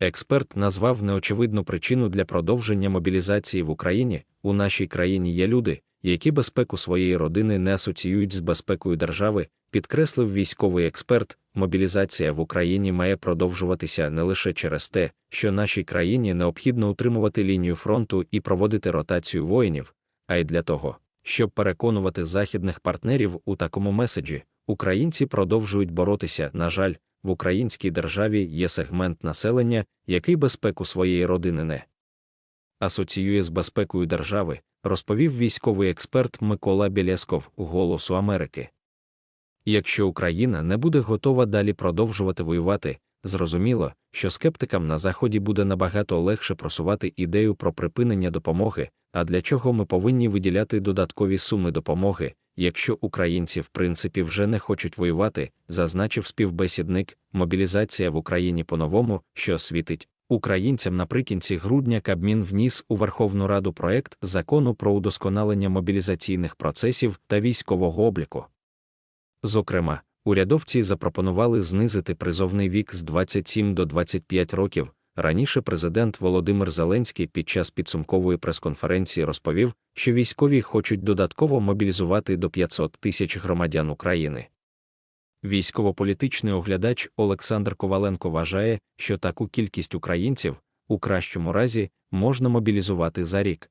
Експерт назвав неочевидну причину для продовження мобілізації в Україні. У нашій країні є люди, які безпеку своєї родини не асоціюють з безпекою держави, підкреслив військовий експерт. Мобілізація в Україні має продовжуватися не лише через те, що нашій країні необхідно утримувати лінію фронту і проводити ротацію воїнів, а й для того, щоб переконувати західних партнерів у такому меседжі. Українці продовжують боротися. На жаль, в українській державі є сегмент населення, який безпеку своєї родини не асоціює з безпекою держави, розповів військовий експерт Микола Білєсков Голосу Америки. Якщо Україна не буде готова далі продовжувати воювати, зрозуміло, що скептикам на Заході буде набагато легше просувати ідею про припинення допомоги, а для чого ми повинні виділяти додаткові суми допомоги, якщо українці в принципі вже не хочуть воювати, зазначив співбесідник, мобілізація в Україні по-новому, що світить. Українцям наприкінці грудня Кабмін вніс у Верховну Раду проект закону про удосконалення мобілізаційних процесів та військового обліку. Зокрема, урядовці запропонували знизити призовний вік з 27 до 25 років. Раніше президент Володимир Зеленський під час підсумкової прес-конференції розповів, що військові хочуть додатково мобілізувати до 500 тисяч громадян України. Військово-політичний оглядач Олександр Коваленко вважає, що таку кількість українців, у кращому разі, можна мобілізувати за рік.